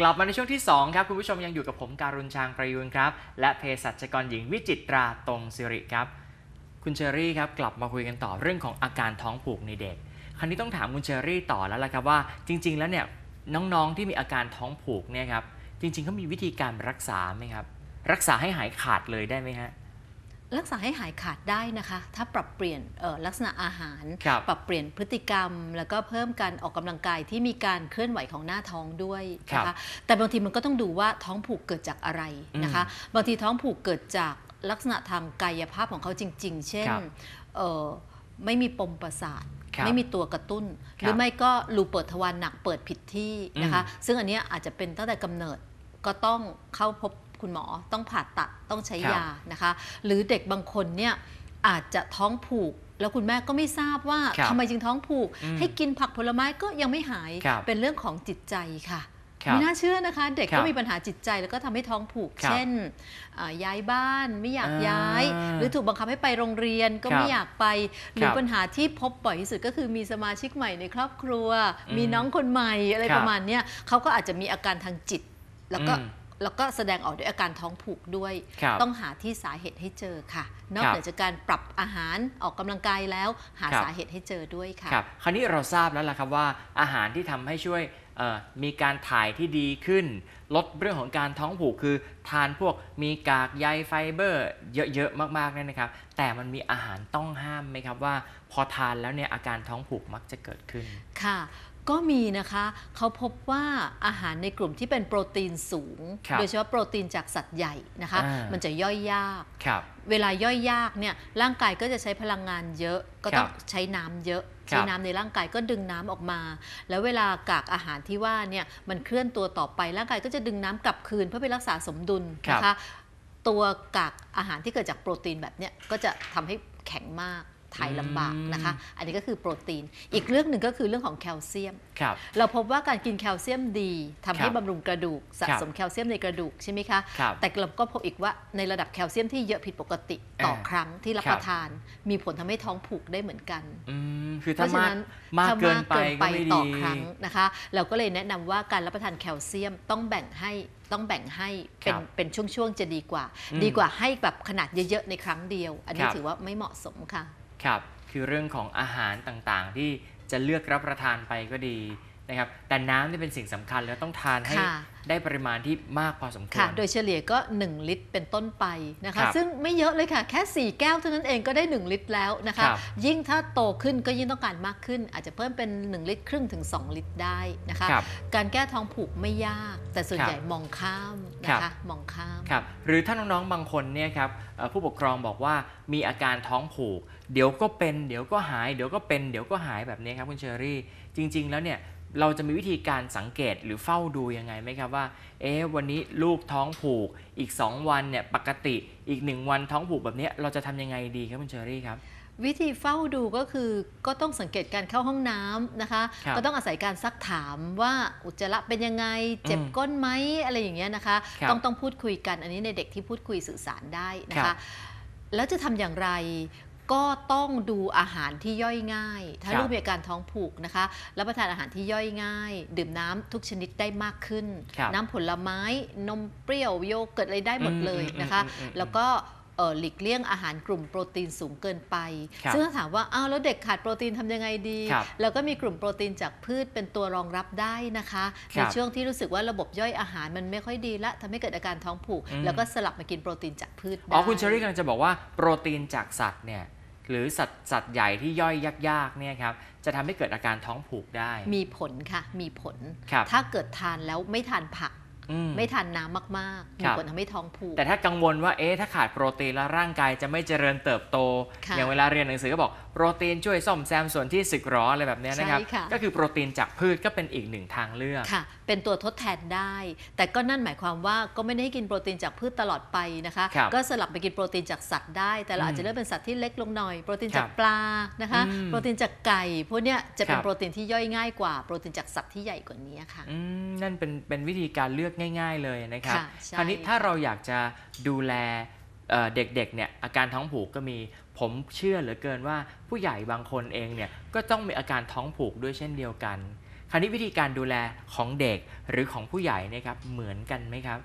กลับมาในช่วงที่ 2 ครับ คุณผู้ชมยังอยู่กับผมการุณชางประยูนครับ และเภสัชกรหญิงวิจิตราตรงสิริครับ คุณเชอรี่ครับ กลับมาคุยกันต่อเรื่องของอาการท้องผูกในเด็ก คราวนี้ต้องถามคุณเชอรี่ต่อแล้วล่ะครับว่า จริง ๆ แล้วเนี่ยน้องๆที่มีอาการท้องผูกเนี่ยครับจริงๆเขามีวิธีการรักษาไหมครับ รักษาให้หายขาดเลยได้ไหมฮะ รักษาให้หายขาดได้นะคะ ถ้าปรับเปลี่ยนเอ่อลักษณะอาหารครับปรับเปลี่ยนพฤติกรรม แล้วก็เพิ่มการออกกำลังกายที่มีการเคลื่อนไหวของหน้าท้องด้วยนะครัคะบแต่บางทีมันก็ต้องดูว่าท้องผูกเกิดจากอะไรนะคะบางทีท้องผูกเกิดจากลักษณะทางกายภาพของเขาจริง ๆ เช่นครับเอ่อไม่มีปมประสาทครับไม่มีตัวกระตุ้นคหรับรือไม่ก็รูเปิดทวารหนักเปิดผิดที่นะคะอืมซึ่งอันเนี้ยอาจจะเป็นตั้งแต่กำเนิดก็ต้องเข้าพบ คุณหมอต้องผ่าตัดต้องใช้ครับยานะคะ หรือเด็กบางคนเนี่ยอาจจะท้องผูก แล้วคุณแม่ก็ไม่ทราบว่าครับทำไมจึงท้องผูกอืมให้กินผักผลไม้ก็ยังไม่หายครับเป็นเรื่องของจิตใจค่ะครับไม่น่าเชื่อนะคะ เด็กครัก็บมีปัญหาจิตใจแล้วก็ทำให้ท้องผูกครับเช่นอ่าย้ายบ้านไม่อยากอ่าย้าย หรือถูกบังคับให้ไปโรงเรียนก็ครับไม่อยากไป หรือครับปัญหาที่พบบ่อยที่สุดก็คือมีสมาชิกใหม่ในครอบครัวอืมมีน้องคนใหม่อะไรครับประมาณเนี้ยเขาก็อาจจะมีอาการทางจิต แล้วก็อืม แล้วก็แสดงออกด้วยอาการท้องผูกด้วยครับต้องหาที่สาเหตุให้เจอค่ะ นอกครับเหนือจากการปรับอาหารออกกำลังกายแล้วหาครับสาเหตุให้เจอด้วยค่ะครับคราวนี้เราทราบแล้วล่ะครับว่าอาหารที่ทำให้ช่วยเอ่อมีการถ่ายที่ดีขึ้น ลดเรื่องของการท้องผูกคือ ทานพวกมีกากใยไฟเบอร์ เยอะๆมากๆเนี่ยนะครับ แต่มันมีอาหารต้องห้ามไหมครับว่า พอทานแล้วเนี่ยอาการท้องผูกมักจะเกิดขึ้นค่ะ ก็มีนะคะเขาพบว่าอาหารในกลุ่มที่เป็นโปรตีนสูงครับโดยเฉพาะโปรตีนจากสัตว์ใหญ่นะคะอ่ามัมันจะย่อยยากครับเวลาย่อยยากเนี่ยร่างกายก็จะใช้พลังงานเยอะ ก็ต้องครับใช้น้ำเยอะครับใช้น้ำในร่างกายก็ดึงน้ำออกมา แล้วเวลากากอาหารที่ว่าเนี่ยมันเคลื่อนตัวต่อไปร่างกายก็จะดึงน้ำกลับคืนเพื่อไปรักษาสมดุลนะคะ ตัวกากอาหารที่เกิดจากโปรตีนแบบเนี้ยก็จะทำให้แข็งมาก ถ่ายลำบากนะคะ อันนี้ก็คือโปรตีน อีกเรื่องหนึ่งก็คือเรื่องของแคลเซียม ครับ เราพบว่าการกินแคลเซียมดีทำให้ครับบำรุงกระดูกสะครับสมแคลเซียมในกระดูกใช่ไหมคะ ครับแต่เราก็พบอีกว่าในระดับแคลเซียมที่เยอะผิดปกติต่ออ่าครั้งที่รับครับ ประทาน มีผลทำให้ท้องผูกได้เหมือนกัน อืมคือเพถ้าราะฉะมากนั้นมากถ้เกินไปก็ไม่ต่ดีอครั้งนะคะ เราก็เลยแนะนำว่าการรับประทานแคลเซียมต้องแบ่งให้ต้องแบ่งให้เป็นครับเป็นช่วงๆจะดีกว่า อืมดีกว่าให้แบบขนาดเยอะๆในครั้งเดียว อันนี้ครับ ถือว่าไม่เหมาะสมค่ะ ครับ คือเรื่องของอาหารต่างๆ ที่จะเลือกรับประทานไปก็ดี นะครับแต่น้ำนี่เป็นสิ่งสำคัญแล้วต้องทานให้ค่ะได้ปริมาณที่มากพอสมควค่ะรโดยเฉลี่ยก็ 1 ลิตรเป็นต้นไปนะครัคะบซึ่งไม่เยอะเลยค่ะ แค่ 4 แก้วเท่านั้นเองก็ได้ 1 ลิตรแล้วนะคะครับยิ่งถ้าโตขึ้นก็ยิ่งต้องการมากขึ้น อาจจะเพิ่มเป็น 1 ลิตรครึ่งถึง 2 ลิตรได้นะคะครับการแก้ท้องผูกไม่ยาก แต่ส่วนครับใหญ่มองข้ามนะครัคะบมองข้ามครับหรือถ้าน้องๆบางคนเนี่ยครับเอ่อผู้ปกครองบอกว่ามีอาการท้องผูก เดี๋ยวก็เป็น เดี๋ยวก็หาย เดี๋ยวก็เป็น เดี๋ยวก็หายแบบนี้ครับคุณเชอรี่ จริง ๆ แล้วเนี่ย เราจะมีวิธีการสังเกตหรือเฝ้าดูยังไงไหมครับว่า เอ๊ะวันนี้ลูกท้องผูก อีก 2 วันเนี่ยปกติอีก 1 วันท้องผูกแบบเนี้ยเราจะทำยังไงดีครับคุณเชอรี่ครับ วิธีเฝ้าดูก็คือก็ต้องสังเกตการเข้าห้องน้ำนะคะครับก็ต้องอาศัยการซักถามว่าอุจจาระเป็นยังไง เจ็บอืมก้นไหมอะไรอย่างเงี้ยนะคะครับต้องต้องพูดคุยกันอันนี้ในเด็กที่พูดคุยสื่อสารได้นะครัคะบแล้วจะทำอย่างไร ก็ต้องดูอาหารที่ย่อยง่าย ถ้าครับลูกมีอาการท้องผูกนะคะรับประทานอาหารที่ย่อยง่าย ดื่มน้ำทุกชนิดได้มากขึ้นครับน้ำผลไม้นมเปรี้ยวโยเกิร์ตอะไรได้หมดเลยนะคะอืมอืมอืมอืมแล้วก็เอ่อหลีกเลี่ยงอาหารกลุ่มโปรตีนสูงเกินไปครับซึ่งถ้าถามว่า อ้าว แล้วเด็กขาดโปรตีนทำยังไงดีครับเราก็มีกลุ่มโปรตีนจากพืชเป็นตัวรองรับได้นะคะคในรับช่วงที่รู้สึกว่าระบบย่อยอาหารมันไม่ค่อยดีละทำให้เกิดอาการท้องผูกอืมแล้วก็สลับมากินโปรตีนจากพืชได้อ๋อ คุณเชอรี่กำลังจะบอกว่าโปรตีนจากสัตว์เนี่ย หรือสัตว์สัตว์ใหญ่ที่ย่อยยากๆเนี่ยครับจะทำให้เกิดอาการท้องผูกได้ มีผลค่ะ มีผลครับถ้าเกิดทานแล้วไม่ทานผักอืไม่ทานน้ำมากๆคมีรับผลทำให้ท้องผูก แต่ถ้ากังวลว่าเอ๊ะถ้าขาดโปรตีนแล้วร่างกายจะไม่เจริญเติบโตค่ะอย่างเวลาเรียนหนังสือก็บอกโปรตีนช่วยซ่อมแซมส่วนที่สึกหรออะไรแบบเนี้ยนะครับใช่ค่ะก็คือโปรตีนจากพืชก็เป็นอีกหนึ่งทางเลือกค่ะ เป็นตัวทดแทนได้ แต่ก็นั่นหมายความว่าก็ไม่ได้ให้กินโปรตีนจากพืชตลอดไปนะคะ ครับก็สลับไปกินโปรตีนจากสัตว์ได้ แต่เราอาจอืจะมเลือกเป็นสัตว์ที่เล็กลงหน่อย โปรตีนครัจากบปลานะคะ อืมโปรตีนจากไก่พวกเนี้ยจะเป็คนรับ โปรตีนที่ย่อยง่ายกว่าโปรตีนจากสัตว์ที่ใหญ่กว่านี้ค่ะ อืมนั่นเป็นเป็นวิธีการเลือกง่าย ๆ เลยนะครับค่ะใช่ คราวนี้ถ้าเราอยากจะดูแลเอ่อเด็กๆเนี่ยอาการท้องผูกก็มีผมเชื่อเหลือเกินว่าผู้ใหญ่บางคนเองเนี่ยก็ต้องมีอาการท้องผูกด้วยเช่นเดียวกัน คราวนี้วิธีการดูแลของเด็กหรือของผู้ใหญ่เนะครับเหมือนกันไหมครับ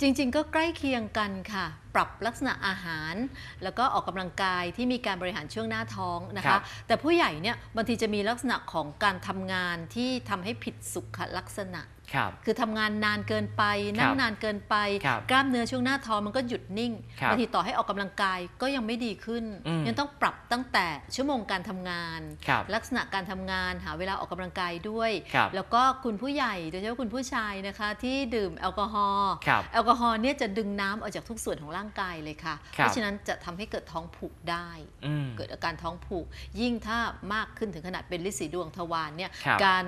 จริงๆ ก็ใกล้เคียงกันค่ะ ปรับลักษณะอาหาร แล้วก็ออกกำลังกายที่มีการบริหารช่วงหน้าท้องนะครัคะบแต่ผู้ใหญ่เนี่ยบางทีจะมีลักษณะของการทำงานที่ทำให้ผิดสุขลักษณะ ครับ คือทำงานนานเกินไป นั่งนานเกินไปครับกล้ามเนื้อช่วงหน้าท้องมันก็หยุดนิ่งครับบางทีต่อให้ออกกำลังกายก็ยังไม่ดีขึ้นอืมยังต้องปรับตั้งแต่ชั่วโมงการทำงานครับลักษณะการทำงานหาเวลาออกกำลังกายด้วยครับแล้วก็คุณผู้ใหญ่โดยเฉพาะคุณผู้ชายนะคะ ที่ดื่มแอลกอฮอล์ครับแอลกอฮอล์เนี่ยจะดึงน้ำออกจากทุกส่วนของร่างกายเลยค่ะครับเพราะฉะนั้นจะทำให้เกิดท้องผูกได้อืมเกิดอาการท้องผูก ยิ่งถ้ามากขึ้นถึงขนาดเป็นลินสีดวงทวารเนี่ยครับการ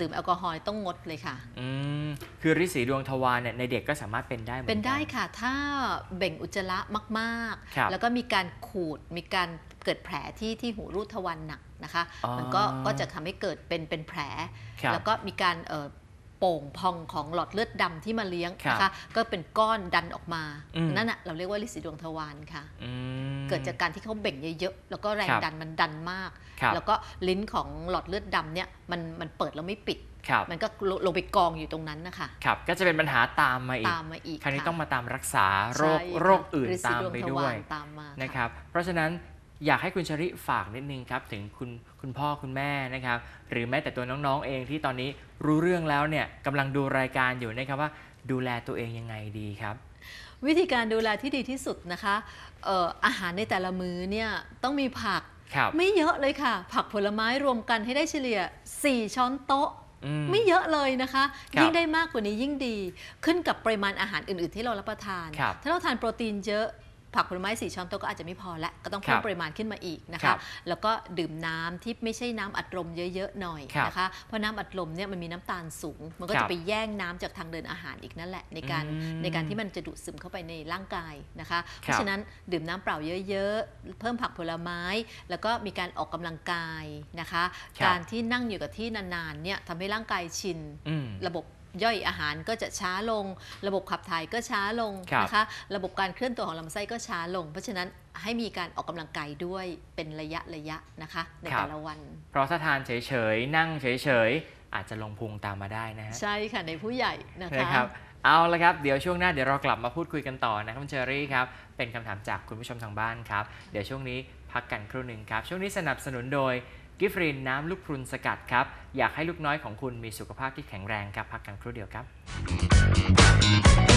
ดื่มแอลกอฮอล์ต้องงดเลยค่ะอืมคือริดสีดวงทวารเนี่ยในเด็กก็สามารถเป็นได้หมือเป็นได้กัค่ะ ถ้าเบ่งอุจจาระมาก ครับๆ แล้วก็มีการขูด มีการเกิดแผลที่ที่หูรูดทวารหนักนะคะ อ๋อมันก็ก็จะทำให้เกิดเป็นเป็นแผล ครับแล้วก็มีการเอ่อโป่งพองของหลอดเลือดดำที่มาเลี้ยงนะครัคะบก็เป็นก้อนดันออกมา อืม นั่นน่ะเราเรียกว่าลินสีดวงทวารค่ะ อืม เกิดจากการที่เขาเบ่งเยอะๆ แล้วก็แรงครับดันมันดันมาก ครับแล้วก็ลิ้นของหลอดเลือดดำเนี่ยมันมันเปิดแล้วไม่ปิดครับ มันก็ลลงไปกองอยู่ตรงนั้นนะคะครับก็จะเป็นปัญหาตามมาอีกตามมาอีกคราวนี้ะต้องมาตามรักษาโรคใช่ค่ะโรคอื่นฤทธิ์ตามดวงไปทด้ววยารตามมานะคค่ะรับ เพราะฉะนั้นอยากให้คุณเชอริฝากนิดนึงครับ ถึงคุณคุณพ่อคุณแม่นะครับ หรือแม้แต่ตัวน้องๆเองที่ตอนนี้รู้เรื่องแล้วเนี่ยกำลังดูรายการอยู่นะครับว่าดูแลตัวเองยังไงดีครับ วิธีการดูแลที่ดีที่สุดนะคะเอ่ออาหารในแต่ละมื้อเนี่ยต้องมีผักครับไม่เยอะเลยค่ะ ผักผลไม้รวมกันให้ได้เฉลี่ย 4 ช้อนโต๊ะอื ไม่เยอะเลยนะคะครับยิ่งได้มากกว่านี้ยิ่งดี ขึ้นกับปริมาณอาหารอื่น ๆ ที่เรารับประทานครับถ้าเราทานโปรตีนเยอะ ผักผลไม้สี่ช้อนโต๊ะก็อาจจะไม่พอละก็ต้องเพิ่คมรับปริมาณขึ้นมาอีกนะครัคะ บแล้วก็ดื่มน้ำที่ไม่ใช่น้ำอัดลมเยอะๆหน่อยครับนะคะเพราะน้ำอัดลมเนี่ยมันมีน้ำตาลสูง มันก็ครัจะบไปแย่งน้ำจากทางเดินอาหารอีกนั่นแหละในการอืมในการที่มันจะดูดซึมเข้าไปในร่างกายนะคะ เพครับราะฉะนั้นดื่มน้ำเปล่าเยอะๆเพิ่มผักผลไม้ แล้วก็มีการออกกำลังกายนะคะ ครับ การที่นั่งอยู่กับที่นานๆเนี่ยทำให้ร่างกายชิน อืม ระบบ ย่อยอาหารก็จะช้าลง ระบบขับถ่ายก็ช้าลงครับนะคะระบบการเคลื่อนตัวของลำไส้ก็ช้าลง เพราะฉะนั้นให้มีการออกกำลังกายด้วยเป็นระยะระยะนะคะ ในครับแต่ละวัน เพราะถ้าทานเฉยๆ นั่งเฉยๆ อาจจะลงพุงตามมาได้นะฮะใช่ค่ะในผู้ใหญ่นะคะนะครับเอาละครับ เดี๋ยวช่วงหน้าเดี๋ยวเรากลับมาพูดคุยกันต่อนะครับคุณเชอรี่ครับ เป็นคำถามจากคุณผู้ชมทางบ้านครับ เดี๋ยวช่วงนี้พักกันครู่หนึ่งครับ ช่วงนี้สนับสนุนโดย กิฟรินน้ำลูกพรุนสกัดครับ อยากให้ลูกน้อยของคุณมีสุขภาพที่แข็งแรงครับ พักกันครู่เดียวครับ